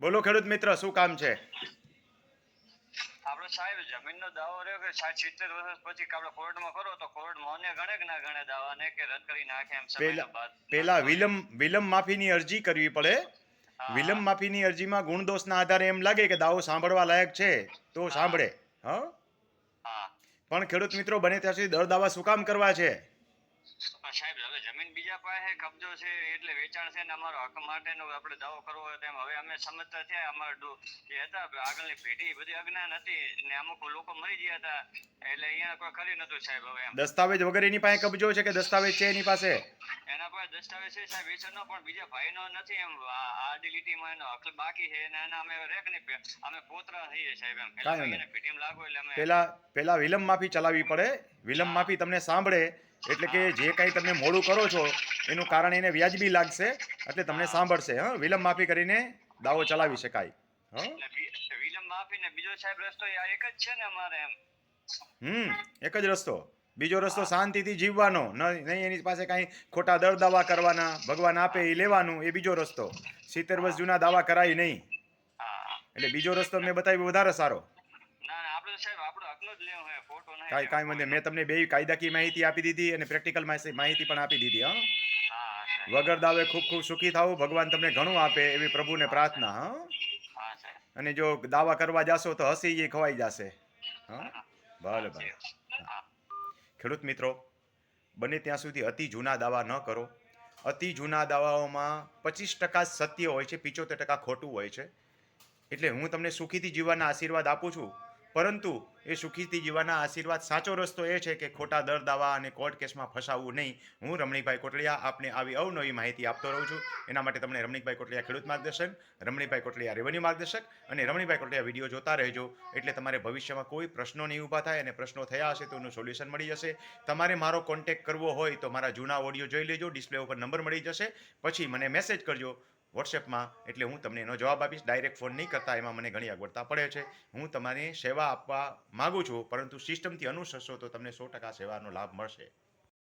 બોલો ખેડૂત મિત્ર શું કામ છે? આપડે સાહેબ જમીનનો દાવો રહ્યો કે સિત્તેર વર્ષ પછી આપણે કોર્ટમાં કરો તો કોર્ટ મોને ગણે કે ના ગણે દાવાને કે રદ કરી નાખે એમ પેલા પેલા વિલંબ વિલંબ માફીની અરજી કરવી પડે. વિલંબ માફીની અરજીમાં ગુણદોષના આધારે એમ લાગે કે દાવો સાંભળવા લાયક છે તો સાંભળે હા. પણ ખેડૂત મિત્રો બને ત્યાં સુધી દર દાવા શું કામ કરવા છે? સાહેબ હવે જમીન બીજા પાસે કબજો છે એટલે વેચાણ છે ને અમારો હક માટેનો આપણે દાવો કરવો હોય તેમ હવે અમે સમજતા થયા અમારા જે હતા આગળની પેઢી બધી અજ્ઞાન હતી ને અમુક લોકો મરી ગયા હતા. એટલે અહીંયા કોઈ કરી નતું સાહેબ હવે એમ. દસ્તાવેજ વગર એની પાસે કબજો છે કે દસ્તાવેજ છે એની પાસે? એના પાસે દસ્તાવેજ છે સાહેબ વેચાણનો પણ બીજા ભાઈનો નથી એમ. આ આડી એનો હક બાકી છે ને એના અમે રેક ને અમે પોતરા થઈએ સાહેબ એમ. પેલા પેટીએમ લાગો એટલે અમે પેલા પેલા વિલંબ માફી ચલાવવી પડે. વિલંબ માફી તમને સાંભળે એટલે કે જે કાંઈ તમે મોડું કરો છો એનું કારણ એને વ્યાજબી લાગશે એટલે તમને સાંભળશે હા? વિલંબ માફી કરીને દાવો ચલાવી શકાય હમ એક જ રસ્તો. બીજો રસ્તો શાંતિથી જીવવાનો નહીં એની પાસે કાંઈ ખોટા દર દાવા કરવાના ભગવાન આપે એ લેવાનું એ બીજો રસ્તો. સિત્તેર વર્ષ જૂના દાવા કરાય નહીં. એટલે બીજો રસ્તો મેં બતાવ્યો વધારે સારો. આપણે સાહેબ આપણો હકનો જ લેવો હોય ખોટો નહીં કાંઈ કાંઈ વાંધો મેં તમને બે કાયદાકીય માહિતી આપી દીધી અને પ્રેક્ટિકલ માહિતી પણ આપી દીધી હા? વગર દાવે ખૂબ ખૂબ સુખી થાવ ભગવાન તમને ઘણું આપે એવી પ્રભુને પ્રાર્થના હા? અને જો દાવા કરવા જાશો તો હસી એ ખવાઈ જશે હા? ભલે ભલે. ખેડૂત મિત્રો બને ત્યાં સુધી અતિ જૂના દાવા ન કરો. અતિ જૂના દાવાઓમાં પચીસ ટકા સત્ય હોય છે પિચોતેર ટકા ખોટું હોય છે. એટલે હું તમને સુખીથી જીવવાના આશીર્વાદ આપું છું. પરંતુ એ સુખીથી જીવવાના આશીર્વાદ સાચો રસ્તો એ છે કે ખોટા દર દાવા અને કોર્ટ કેસમાં ફસાવવું નહીં. હું રમણીકભાઈ કોટલિયા આપને આવી અવનવી માહિતી આપતો રહું છું. એના માટે તમને રમણીકભાઈ કોટલિયા ખેડૂત માર્ગદર્શન રમણીભાઈ કોટલિયા રેવન્યુ માર્ગદર્શક અને રમણીભાઈ કોટલિયા વીડિયો જોતા રહેજો. એટલે તમારે ભવિષ્યમાં કોઈ પ્રશ્નો નહીં ઊભા થાય અને પ્રશ્નો થયા હશે તો એનું સોલ્યુશન મળી જશે. તમારે મારો કોન્ટેક્ટ કરવો હોય તો મારા જૂના ઓડિયો જોઈ લેજો. ડિસ્પ્લે ઉપર નંબર મળી જશે. પછી મને મેસેજ કરજો. વોટ્સએપમાં એટલે હું તમને એનો જવાબ આપીશ. ડાયરેક્ટ ફોન નહીં કરતા, એમાં મને ઘણી અગવડતા પડે છે. હું તમારી સેવા આપવા માગું છું, પરંતુ સિસ્ટમથી અનુસરશો તો તમને સો ટકા સેવાનો લાભ મળશે.